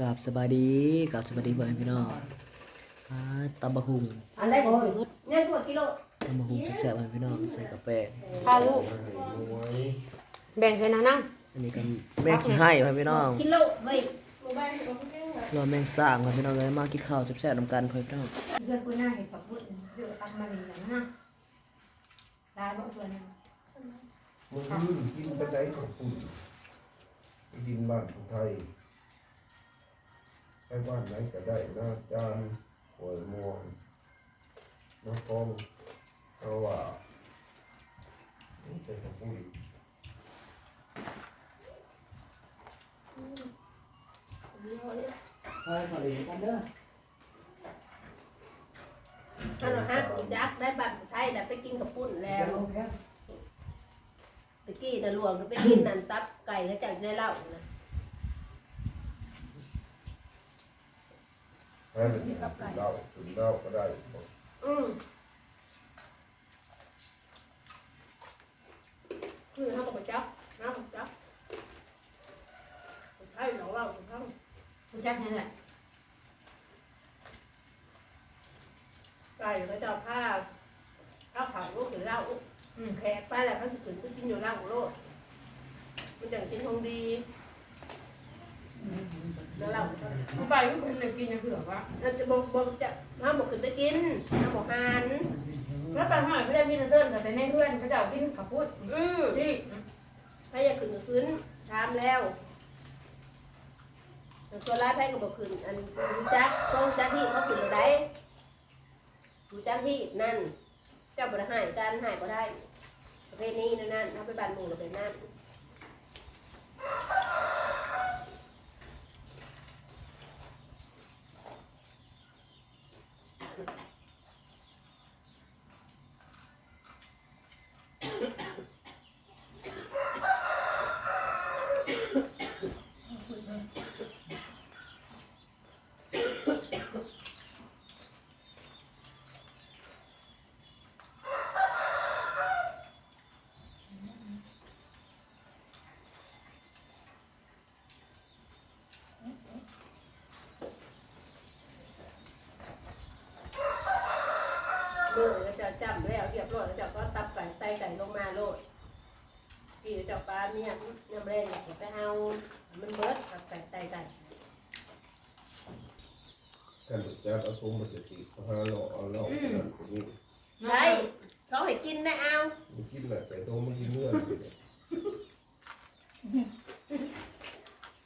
กับสบายดีกับสบายดีพ่อแม่พี่น้องอ่าตำบะหุงอันได้บ่เนี่ยตัวกิโลตำบะหุงแซ่บๆพ่อแม่พี่น้องใส่กาแฟพาลูกแบ่งใส่นะนั่งอันนี้กันแม่งขี้ให้พ่อแม่พี่น้องกิโลเว้ยรอแม่งสร้างพ่อแม่พี่น้องเลยมากินข้าวแซ่บๆนำกันพ่อแม่พี่น้องเพื่อนกูหน้าเห็นปักบุญเดือดตักมาเลยนะได้บ่ส่วนนึงมึงกินไปได้ของคุณกินบ้านของไทย ไปบ้านไหนก็ได้หน้าจานหวยมวงน้ำกองเอาว่านี่เป็นของคุณเฮ้ยขอดีกันเด้อถ้าเราห้าอีจักได้บัตรไทยแล้วไปกินกับปุ้นแล้ว ตะกี้น่ะหลวงก็ไปกินนั่นตับไก่เขาจับได้เหล้านะ ให้มันกินเหล้ากินเหล้าก็ได้อืมคือเขาบอกจับน้ำจับไทยหนองเหล้าของกูจักให้แหละไก่เขาจะเอาผ้าขาวลูกหรือเหล้าอืมแขกไปแล้วเขาจะถึงกินอยู่เหล้าโลดมันจังกินของดีแล้วเหล้าเขา กู ไปกูคงได้กินนะเผื่อว่าเราจะบอกบอกจะห้ามบอกขึ้นไปกินห้ามบอกหานแล้วไปหอยไม่ได้พี่นะเซิร์นแต่ในเพื่อนเขาจะเอากินขับพูดอืมที่ถ้าอยากขึ้นก็ขึ้นถามแล้วแต่ตัวร้ายไพ่ก็บอกขึ้นอันรู้จักต้องจักที่เขาขึ้นมาได้รู้จักที่นั่น เจ้าบ่ได้ใหายการใหายบ่ได้ประเภทนี้นั่นนั่นเอาไปบ้านหมู่เราเป็นนั่ เมื่อแล้วจะจำแล้วเรียบร้อยแล้วจะก็ตับไก่ไตไก่ลงมาโลดกี่เจ้าปลาเนี่ยน้ำแรงอยากไปเอามันเบิดตับไก่ไตไก่กันจะเอาทุ่มมาจะตีเขาหาเราเอาเรานั่นคนนี้ได้เขาให้กินได้เอามันกินแหละแต่ตัวมันกินเนื้อ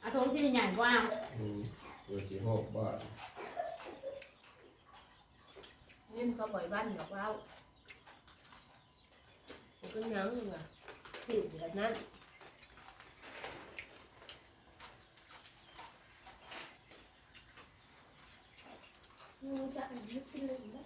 อาทงที่ใหญ่กว่าอืมเปิดสีห้องบ้านนี่มันก็บ่อยบ้าน หรอกเรามันก็ยังอยู่อะผิวแบบนั้นมูจะอันนี้กินเลยนะ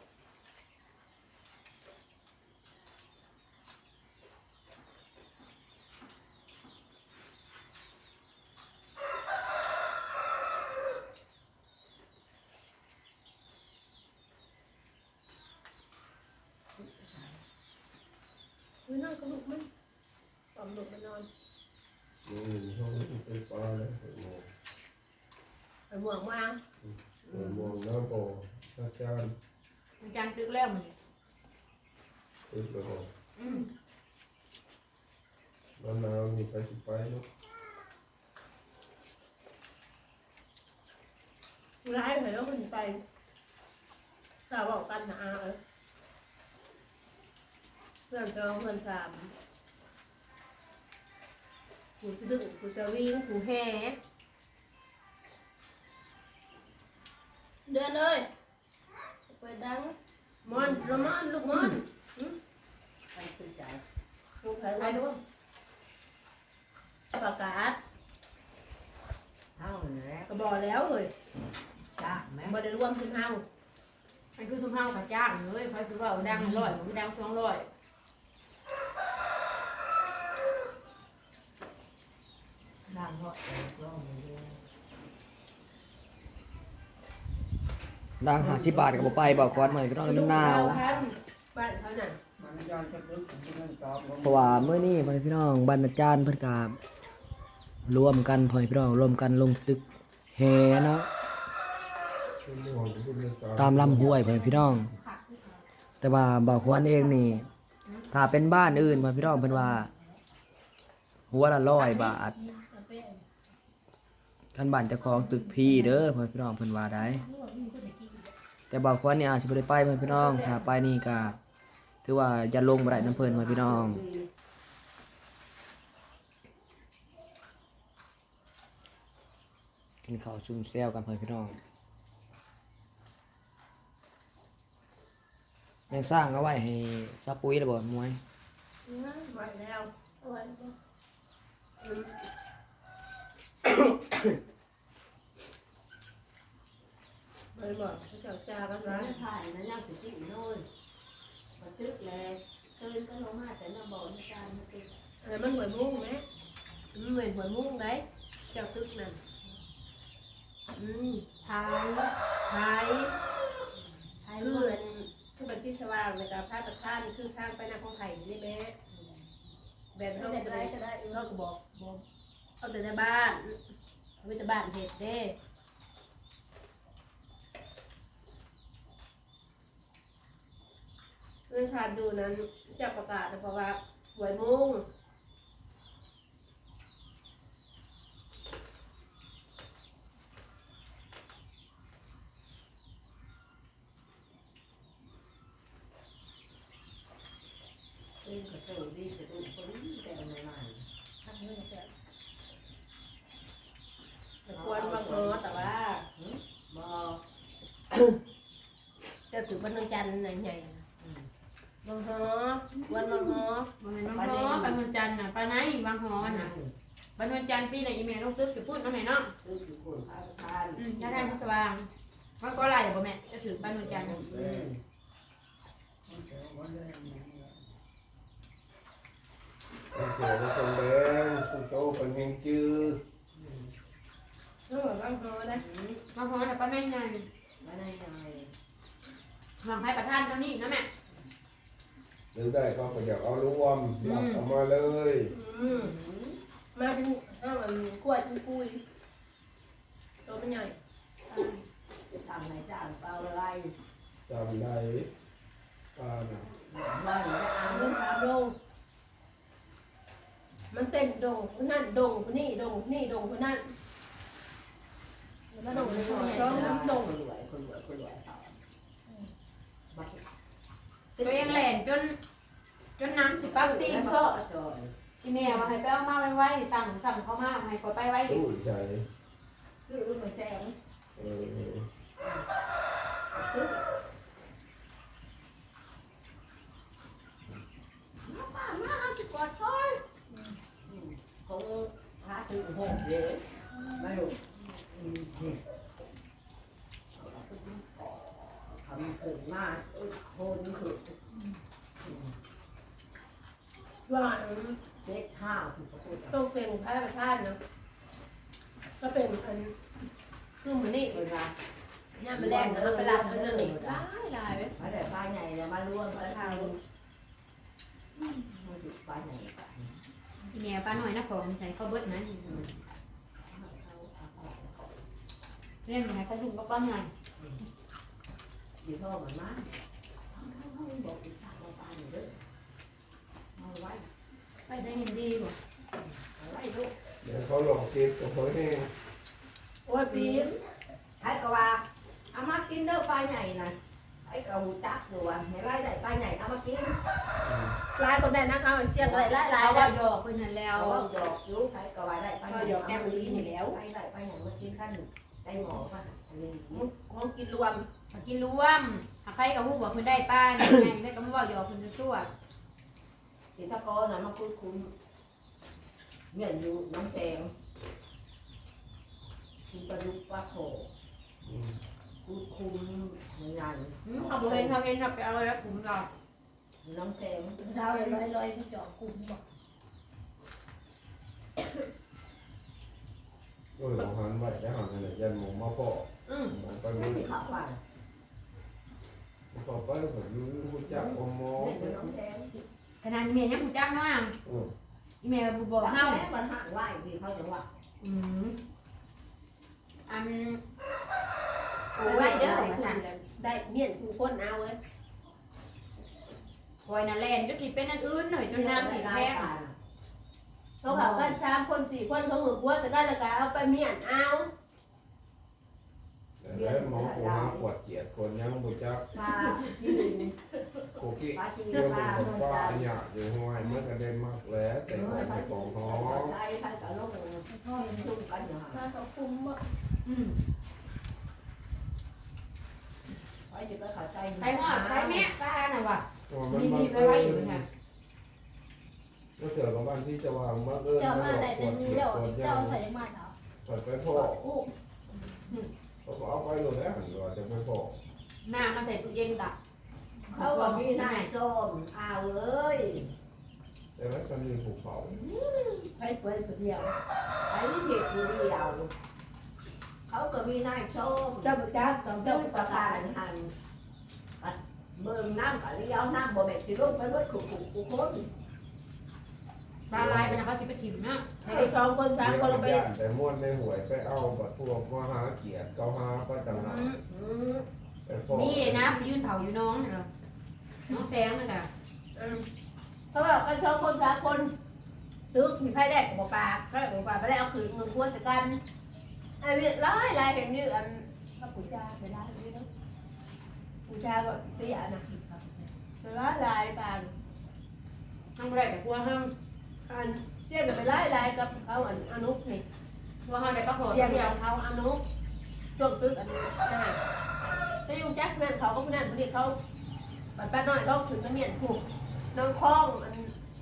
เฮ้ยนั่งกระลุกมัน ตอมลุกมันนอนนี่ห้องเป็นปลาเลยหวยมวงไปหมวกมาหวยมวงน้ำโปหน้าจานมันจังตึกแล้วมันตึกแล้วก็อืมมะนาวมีไปสิไปเนาะร้ายไปแล้วมันไปสาวบอกกันนะอาเออเพื่อนสองเพื่อนสาม กูจะดึงกูจะวิ่งกูแห่เดินเลยเปิดดังมอนลูกมอนลูกมอนหึไปซื้อใจลูกใครไปลูกด้วยประกาศเท่าแล้วก็บอกแล้วเลยจ้าแม่บ่ได้ร่วมขึ้นเฮามันคือสุภาพขาจ้างเลยเขาคือว่าดังร้อยมันดังสองร้อย น้ำเพราะแต่ก็ไม่รู้ดังหาสิบบาทกับบ่ไปบอกควันหน่อยพี่น้องมันหนาวบ้านเขาน่ะมันเพราะว่าเมื่อนี้พ่อแม่พี่น้องบรรณาจารย์เพิ่นก็รวมกันพ่อแม่พี่น้องรวมกันลงตึกแหเนาะตามลำห้วยไปพี่น้อง แต่ว่าบ่าวควรเองนี่ถ้าเป็นบ้านอื่นพ่อพี่น้องเพิ่นว่าหัวละร้อยบาท ท่านบ้านเจ้าของตึกพี่เด้อพ่อพี่น้องเพิ่นว่าได้แต่บาวควรนี่อาจสิบ่ได้ไปพ่อพี่น้องถ้าไปนี่ก็ถือว่าจะลงบ่ได้น้ำเพิ่นพ่อพี่น้องกินข้าวซุ่มแซวกันพ่อพี่น้องยังสร้างเอาไว้ให้ซาปุ้ยระบ่มวยไหวแล้ว ไหวแล้วไม่บอกเขาจะจากันร้านะนถ่ายนั่นยังสิกินโน่นมาตึกเลยตื่นก็ลงมาแต่น้าบอกในการมาตึกอะไรมันหวยมุ่งไหมมันเหมือนหวยมุ่งได้เจ้าตึกนั่นอืมไทยไทยใช้คือเงิอันนคือบัญชีสว่างในการพระประธานคือทางไปนาของไทยนี่แม่แบบเขาจะได้ก็ได้เขาก็บอกบอกเอาแต่ในบ้าน เอาไว้แต่บ้านเห็ดเด้เรื่องทานดูนั้นจะประกาศเพราะว่าหวยมุ่ง ตื่นก็ตื่นดีจะตื่นคนแต่ไม่มา ทำเรื่องแบบควรบางเออแต่ว่า บอ เจะถือ วันวันจันทร์ไหนใหญ่บางฮอวันบางฮอบ่แม่นบางฮอปันวันจันทร์น่ะปานไหนบางฮอน่ะปันวันจันทร์ปีน่ะอีแม่ต้องตึกสิพูดเนาะแม่เนาะตื่นอยู่คนพาทานอืมถ้าทางสว่างมันก็ไหลบ่แม่จะถือปันวันจันทร์น่ะอืมโอเคเป็นคนแดงคุณโตเป็นยังจืดเออบางฮอนะบางฮอน่ะปันไหนไงมาได้ไง หวังให้ประธานเท่านี้เนาะแม่หรือได้ก็ขยับเอารวมหลับออกมาเลยอืมมาถึงห้าวันกล้วยกุ้ยกุ้ยตัวมันใหญ่จะทำในจ้างเปล่าอะไรจำได้ปานะว่าหนูจะเอาเอาลูกสามลงมันเต้นดงคนนั่นดงคนนี่ดงคนนี่ดงคนนั่นแล้วมาดงเลยคนใหญ่ร้องน้ำดง คนรวยคนรวยคนรวยเขาบัตร ตัวเองแหลนจน จนน้ำสิปักตีนพ่พ่ออจอยอีแม่ว่าให้ไปเอามาไว้ๆสั่งสั่งเขามาให้ขอไปไว้ตู้ใจคือรู้ไม่แจงเออป้ามาเอาสิกอดช่อยคงพาถึงหกเยอะไม่รู้ทำถึงมากคนคือว่าเจ็ดห้าวคือพูดต้องเป็นพระประธานเนาะก็เป็นอันคือมือนนี่เวลาย่ามาแรกนะไปรับมันนั่นนี่หลายหลายเว้ยมาแต่ป้าใหญ่แล้วมาร่วมมาทางมาถึงป้าใหญ่กันอีแม่ป้าหน่อยนะของใส่ข้าวเบิดนะเล่นให้เขาถุงก็ป้าใหน่ อยู่พ่อเหมือนมันบอกอีกทางเราไปอยู่ด้วยเอาไว้ไปได้เห็นดีบ่เอาไว้ลูกเดี๋ยวเขาหลอกเก็บกับเขาแห้งโอ้ยปีมใช้กว่าเอามากินเด้อป้าใหญ่นะไอ้กระหูจักดูว่าให้ไล่ได้ป้าใหญ่เอามากินหลายคนได้นะคะเสียงอะไรหลายหลายเขาแล้หยอกเพิ่นนั่นแล้เอาวหยอกยูใช้กว่าได้ป้าใหญ่ไล่ได้ป้าใหญ่มากินขั้นได้หมอป่ะอันนี้ ของกินรวม กินรวมหากใครก็ฮู้ว่าเพิ่นได้ป้าไงได้ก็มาเว้าหยอกเพิ่นซั่วกินตะกอนะมาคุ้นคุ้นเงี้ยอยู่น้ำแดงกินปลาดุกปลาโขอืมคุ้นคุ้นเหมือนกันอืมเขาบ่เห็นเขาเห็นเราไปเอาไว้แล้วขุมเราน้ำแดงเท้าลอยลอยที่จอกกุ้งบอกโอ้ยของหันไว้ได้หันอะไรยันหมูมาพออืมหมูไปไม่มือมีข้าวหวานพอไปผมรู้จักอมมอไม่เป็นน้ำแดงขนาดอีแม่ยังบ่จักเนาะอืมอีแม่บ่บอกเฮามันห่างไหวมีเขาจังหวะอืมอันโอ้ยเด้อให้คุณแล้วได้เมียนกูคนเอาเว้ยคอยน่ะแล่นจนสิเป็นอันอื่นหน่อยจนน้ำสิแพ้เขาเขากันสามคนสี่คนเขาหือกลัวแต่กันแล้วก็เอาไปเมียนเอา แต่แล้วหมอกูหาปวดเกียดคนยังบุจักปลาจีนกูกี้ปลาจีนเรื่องปลาเป็นโดคนนป้าจานเนี่ยอยู่ห้วยมันก็ได้มากแล้วแต่ของในกองท้องใช้ใช้กับลูกจุ่มกันอยู่ถ้าเขาคุมอะอืมไว้จะก็เข้าใจใครหอดใครแม่ตาน่ะว่ะมันดีมันดีไปไว้อยู่ค่ะก็เกิดกับบ้านที่จะวางมากเกินเจ้าไม่มาหลแต่อกปเดี๋ยววดนี้เกียเดี๋ดยวคนยังเจ้าใส่มาเนาะปวดไปพ่ออู้ เขาเอาไปเลยแล้วหันว่าจะไปพ่อหน้ามาใส่ตู้เย็นตักเขาบอกมีนายส้มอ้าวเอ้ยแต่แล้วก็มีภูเขาให้เปิดคนเดียวไอ้เสียคนเดียวเขาก็มีนายส้มเจ้าบุจักต้องเจ้าเจ้าประกาศหันเบิ่งน้ำกับเลี้ยวน้ำบ่แม่นสิลงไปเบิดขู่ขู่ขู่คน ปลาลายเป็นเขาสิไปถิ่มเนาะให้สองคนสามคนเราไปแต่ม้วนในหวยไปเอาบัตรพวกมาหาเกียรติเขาหาก็จังหวะอืมไปพ่อมีเลยนะไปยืนเผาอยู่น้องน่ะเหรอน้องแสงน่ะค่ะเขาบอกกันสองคนสามคนตึกมีไพ่แดกกับปลาไพ่กับปลาไปแล้วเอาคืนเงินควรจะกันไอ้เวียร้อยลายเห็นนี่อันพระปู่เจ้าไปร้ายนี่เนาะปู่เจ้าก็เสียนะไปร้ายลายปลาห้างบ่ได้แต่กลัวห้าง อันเสียกับไปร้ายลายกับเขาอันอนุนี่กลัวห้างได้ปลาขอเสียเดีกัยวบเขาอนุช่วงตึกอันนี้นะฮะถ้ายุ่งจักนั่นเขาก็ไม่นั่นพอดีเขาปัดป้าน้อยเขาถึงไปเมียนผูกน้องคล้องอัน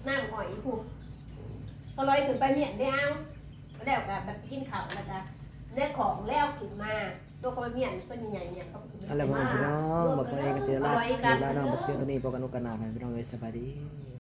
นั่งหอยผูกก็ลอยถึงไปเมียนได้เอาแล้วแบบแบบกินข้าวแล้วจ้ะได้ของแล้วขึ้นมาตัวเขาไปเมียนเป็นใหญ่ๆเนี่ยเขาขึ้นอะไรพ่อแม่พี่น้องบอกตัวเองก็เสียละเวลาน้องบ่เพียงตัวนี้พบกันโอกาสหน้าให้พี่น้องเอ้ยสบายดี